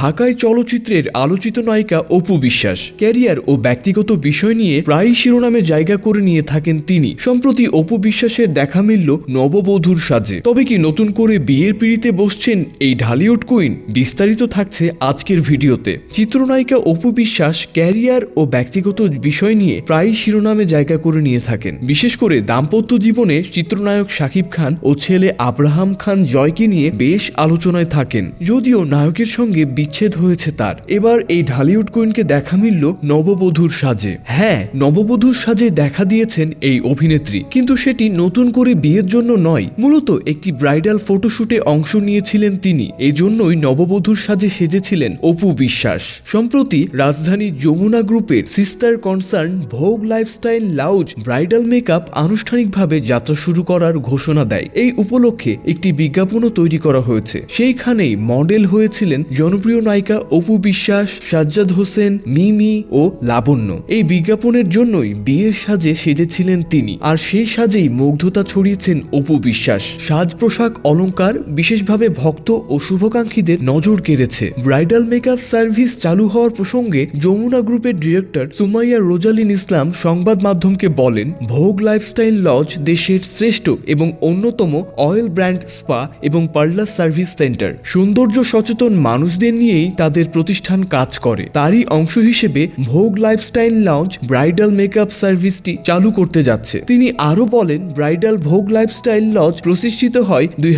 ঢাকায় চলচ্চিত্রের আলোচিত নায়িকা অপু বিশ্বাস। ক্যারিয়ার ও ব্যক্তিগত বিষয় নিয়ে প্রায়ই শিরোনামে জায়গা করে নিয়ে থাকেন তিনি। সম্প্রতি অপু বিশ্বাসের দেখা মিলল নববধূর সাজে। তবে কি নতুন করে বিয়ের পিড়িতে বসছেন এই ঢালিউড কুইন? বিস্তারিত থাকছে আজকের ভিডিওতে। চিত্রনায়িকা অপু বিশ্বাস ক্যারিয়ার ও ব্যক্তিগত বিষয় নিয়ে প্রায়ই শিরোনামে জায়গা করে নিয়ে থাকেন। বিশেষ করে দাম্পত্য জীবনে চিত্রনায়ক শাকিব খান ও ছেলে আব্রাহাম খান জয়কে নিয়ে বেশ আলোচনায় থাকেন। যদিও নায়কের সঙ্গে বিচ্ছেদ হয়েছে তার। এবার এই ঢালিউড কুইনকে দেখা মিলল নববধূর সাজে। হ্যাঁ নববধূর সাজে দেখা দিয়েছেন এই অভিনেত্রী। কিন্তু সেটি নতুন করে বিয়ের জন্য নয়। মূলত একটি ব্রাইডাল ফটোশুটে অংশ নিয়েছিলেন তিনি। এজন্যই নববধূর সাজে সেজেছিলেন অপু বিশ্বাস। সম্প্রতি রাজধানী যমুনা গ্রুপের sister concern Vogue lifestyle lounge bridal makeup আনুষ্ঠানিকভাবে যাত্রা শুরু করার ঘোষণা দেয়। এই উপলক্ষে একটি বিজ্ঞাপনও তৈরি করা হয়েছে। সেইখানেই মডেল হয়েছিলেন জনপ্রিয় নায়িকা অপু বিশ্বাস, সাজ্জাদ হোসেন, মিমি ও লাবণ্য। এই বিজ্ঞাপনের জন্যই বিয়ের সাজে সেজেছিলেন তিনি। আর সেই সাজেই মুগ্ধতা ছড়িয়েছেন অপু বিশ্বাস। সাজ, পোশাক, অলংকার, বিশেষভাবে ভক্ত ও শুভাকাঙ্ক্ষীদের নজর কেড়েছে। ব্রাইডাল মেকআপ সার্ভিস চালু হওয়ার প্রসঙ্গে যমুনা গ্রুপের ডিরেক্টর সুমাইয়া রোজালিন ইসলাম সংবাদ মাধ্যমকে বলেন, ভোগ লাইফস্টাইল লজ দেশের শ্রেষ্ঠ এবং অন্যতম অয়েল ব্র্যান্ড স্পা এবং পার্লার সার্ভিস সেন্টার। সৌন্দর্য সচেতন মানুষদের নিয়েই তাদের প্রতিষ্ঠান কাজ করে। তারই অংশ হিসেবে Vogue lifestyle lounge bridal makeup সার্ভিসটি চালু করতে যাচ্ছে। তিনি আরও বলেন, ব্রাইডাল ভোগ লাইফস্টাইল লজ প্রতিষ্ঠিত হয় দুই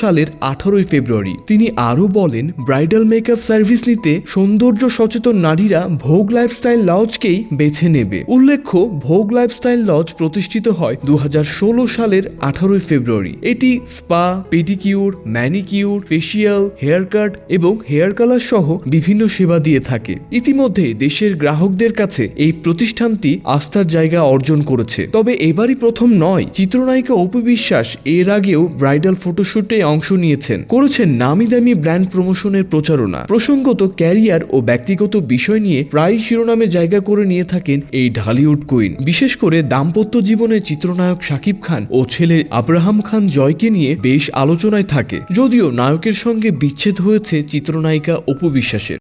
সালের আঠারোই ফেব্রুয়ারি। তিনি আরও বলেন, ব্রাইডাল মেকআপ সার্ভিস নিতে সৌন্দর্য সচেতন নারীরা ভোগ লাইফস্টাইল লজকেই বেছে নেবে। উল্লেখ্য, ভোগ লাইফস্টাইল লজ প্রতিষ্ঠিত হয় দুই হাজার ষোলো সালের আঠারোই ফেব্রুয়ারি। এটি spa, pedicure, manicure facial hair cut এবং হেয়ার কালার সহ বিভিন্ন সেবা দিয়ে থাকে। ইতিমধ্যে দেশের গ্রাহকদের কাছে এই প্রতিষ্ঠানটি আস্থার জায়গা অর্জন করেছে। তবে এবারই প্রথম নয়, চিত্রনায়িকা অপু বিশ্বাস এর আগেও ব্রাইডাল ফটোশুটে অংশ নিয়েছেন। করেছেন নামি দামি ব্র্যান্ড প্রমোশনের প্রচারণা। প্রসঙ্গত ক্যারিয়ার ও ব্যক্তিগত বিষয় নিয়ে প্রায় শিরোনামে জায়গা করে নিয়ে থাকেন এই ঢালিউড কুইন। বিশেষ করে দাম্পত্য জীবনে চিত্রনায়ক শাকিব খান ও ছেলে আব্রাহাম খান জয়কে নিয়ে বেশ আলোচনায় থাকে। যদিও নায়কের সঙ্গে বিচ্ছেদ হয়েছে চিত্রনায়িকা অপু বিশ্বাসের।